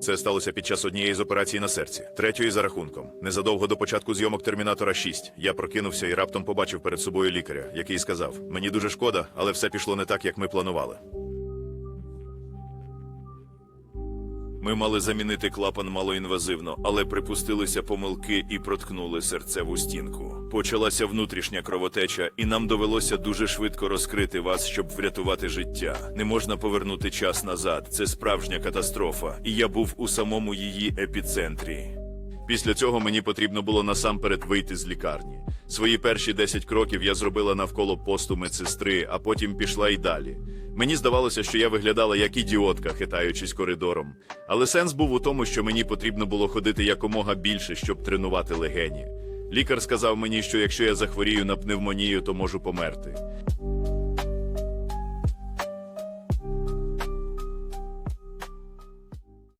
Це сталося під час однієї з операцій на серці, третьої за рахунком. Незадовго до початку зйомок Термінатора 6 я прокинувся і раптом побачив перед собою лікаря, який сказав: Мені дуже шкода, але все пішло не так, як ми планували. Ми мали замінити клапан малоінвазивно, але припустилися помилки і проткнули серцеву стінку. Почалася внутрішня кровотеча, і нам довелося дуже швидко розкрити вас, щоб врятувати життя. Не можна повернути час назад. Це справжня катастрофа, і я був у самому її епіцентрі. Після цього мені потрібно було насамперед вийти з лікарні. Свої перші 10 кроків я зробила навколо посту медсестри, а потім пішла й далі. Мені здавалося, що я виглядала як ідіотка, хитаючись коридором. Але сенс був у тому, що мені потрібно було ходити якомога більше, щоб тренувати легені. Лікар сказав мені, що якщо я захворію на пневмонію, то можу померти.